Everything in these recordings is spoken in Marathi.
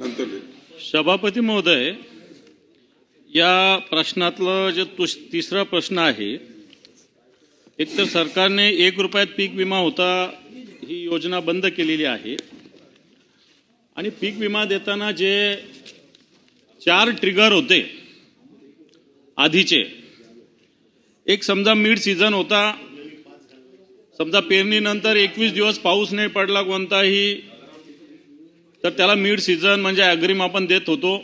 नंतर सभापती महोदय या प्रश्नातलं जे तिसरा प्रश्न आहे एक तर सरकारने एक रुपयात पीक विमा होता ही योजना बंद केलेली आहे. आणि पीक विमा देताना जे चार ट्रिगर होते आधीचे एक समजा मिड सीझन होता समजा पेरणीनंतर एकवीस दिवस पाऊस नाही पडला कोणताही तर त्याला मिड सीझन म्हणजे अग्रिम आपण देत होतो.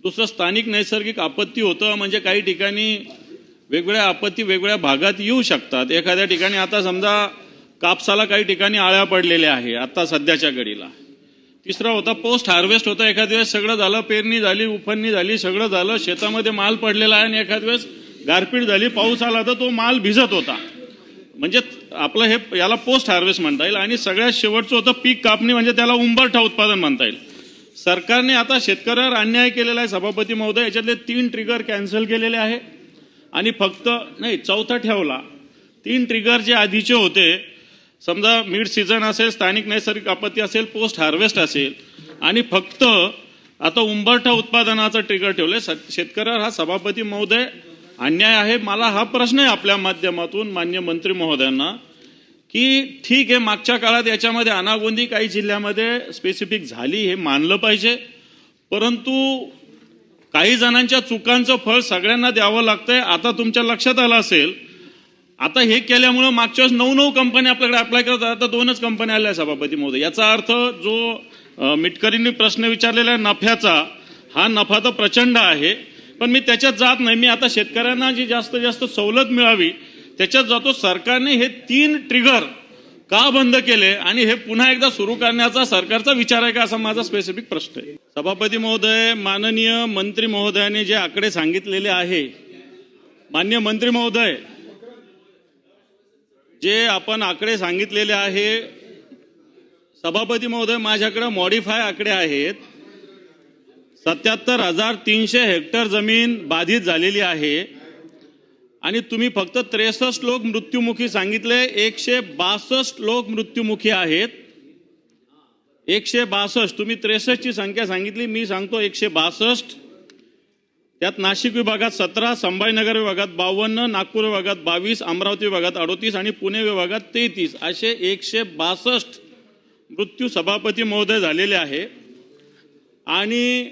दुसरं स्थानिक नैसर्गिक आपत्ती होतं म्हणजे काही ठिकाणी वेगवेगळ्या आपत्ती वेगवेगळ्या भागात येऊ शकतात. एखाद्या ठिकाणी आता समजा कापसाला काही ठिकाणी आळ्या पडलेल्या आहे आता सध्याच्या घडीला. तिसरा होता पोस्ट हार्वेस्ट होता. एखाद्या वेळेस सगळं झालं पेरणी झाली उफणणी झाली सगळं झालं शेतामध्ये माल पडलेला आहे आणि एखाद्या वेळेस गारपीट झाली पाऊस आला तर तो माल भिजत होता. म्हणजे आपलं हे याला पोस्ट हार्वेस्ट म्हणता येईल. आणि सगळ्यात शेवटचं होतं पीक कापणी म्हणजे त्याला उंबरठा उत्पादन म्हणता येईल. सरकारने आता शेतकऱ्यावर अन्याय केलेला आहे. सभापती महोदय याच्यातले तीन ट्रिगर कॅन्सल केलेले आहे. आणि फक्त नाही चौथा ठेवला. तीन ट्रिगर जे आधीचे होते समजा मिड सीझन असेल स्थानिक नैसर्गिक आपत्ती असेल पोस्ट हार्वेस्ट असेल आणि फक्त आता उंबरठा उत्पादनाचा ट्रिगर ठेवले. शेतकऱ्यावर हा सभापती महोदय अन्याय आहे. मला हा प्रश्न आहे आपल्या माध्यमातून मान्य मंत्री महोदयांना. की ठीक आहे मागच्या काळात याच्यामध्ये अनागोंदी काही जिल्ह्यामध्ये स्पेसिफिक झाली हे मानलं पाहिजे. परंतु काही जणांच्या चुकांचं फळ सगळ्यांना द्यावं लागतंय. आता तुमच्या लक्षात आलं असेल आता हे केल्यामुळं मागच्या वेळेस नऊ नऊ कंपन्या आपल्याकडे अप्लाय करत आता दोनच कंपन्या आल्या सभापती महोदय. याचा अर्थ जो मिटकरींनी प्रश्न विचारलेला आहे नफ्याचा हा नफा तर प्रचंड आहे. पण मी त्याच्यात जात नाही. मी आता शेतकऱ्यांना जी जास्तीत जास्त सवलत मिळावी त्याच्यात जातो सरकारने हे तीन ट्रिगर का बंद केले आणि हे पुन्हा एकदा सुरू करण्याचा सरकारचा विचार आहे का असा माझा स्पेसिफिक प्रश्न आहे. सभापती महोदय माननीय मंत्री महोदयाने जे आकडे सांगितलेले आहे मान्य मंत्री महोदय जे आपण आकडे सांगितलेले आहे सभापती महोदय माझ्याकडे मॉडिफाय आकडे आहेत. सत्याहत्तर हजार तीनशे हेक्टर जमीन बाधित झालेली आहे. आणि तुम्ही फक्त त्रेसष्ट लोक मृत्युमुखी सांगितले एकशे बासष्ट लोक मृत्युमुखी आहेत. एकशे बासष्ट तुम्ही त्रेसष्टची संख्या सांगितली मी सांगतो एकशे बासष्ट. त्यात नाशिक विभागात सतरा संभाजीनगर विभागात बावन्न नागपूर विभागात बावीस अमरावती विभागात अडोतीस आणि पुणे विभागात तेहतीस. असे एकशे बासष्ट मृत्यू सभापती महोदय झालेले आहे. आणि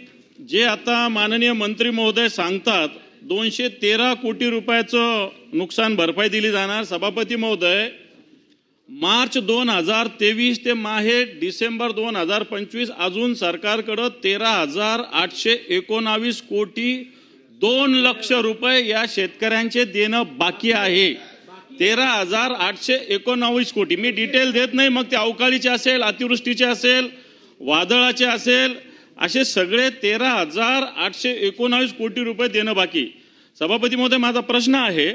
जे आता माननीय मंत्री महोदय सांगतात दोनशे तेरा कोटी रुपयाचं नुकसान भरपाई दिली जाणार. सभापती महोदय मार्च दोन हजार तेवीस ते माहे डिसेंबर दोन हजार पंचवीस अजून सरकारकडं तेरा हजार आठशे एकोणावीस कोटी दोन लक्ष रुपये या शेतकऱ्यांचे देणं बाकी आहे. तेरा हजार आठशे एकोणावीस कोटी. मी डिटेल देत नाही. मग ते अवकाळीचे असेल अतिवृष्टीचे असेल वादळाचे असेल असे सगळे तेरा हजार आठशे एकोणावीस कोटी रुपये देणं बाकी. सभापती महोदय माझा प्रश्न आहे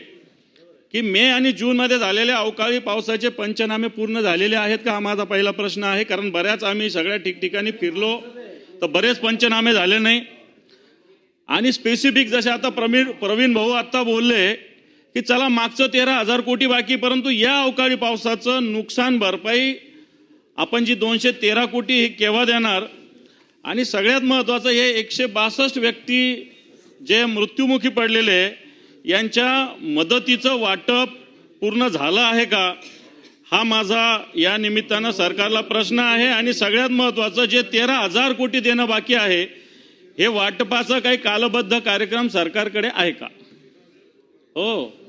की मे आणि जूनमध्ये झालेल्या अवकाळी पावसाचे पंचनामे पूर्ण झालेले आहेत का? हा माझा पहिला प्रश्न आहे. कारण बऱ्याच आम्ही सगळ्या ठिकठिकाणी फिरलो तर बरेच पंचनामे झाले नाही. आणि स्पेसिफिक जसे आता प्रवीण प्रवीण भाऊ आत्ता बोलले की चला मागचं तेरा हजार कोटी बाकी परंतु या अवकाळी पावसाचं नुकसान भरपाई आपण जी दोनशे तेरा कोटी हे केव्हा देणार? आणि सगळ्यात महत्त्वाचं हे एकशे बासष्ट व्यक्ती जे मृत्युमुखी पडलेले यांच्या मदतीचं वाटप पूर्ण झालं आहे का? हा माझा या निमित्तानं सरकारला प्रश्न आहे आणि सगळ्यात महत्त्वाचं जे तेरा हजार कोटी देणं बाकी आहे हे वाटपाचं काही कालबद्ध कार्यक्रम सरकारकडे आहे का? हो.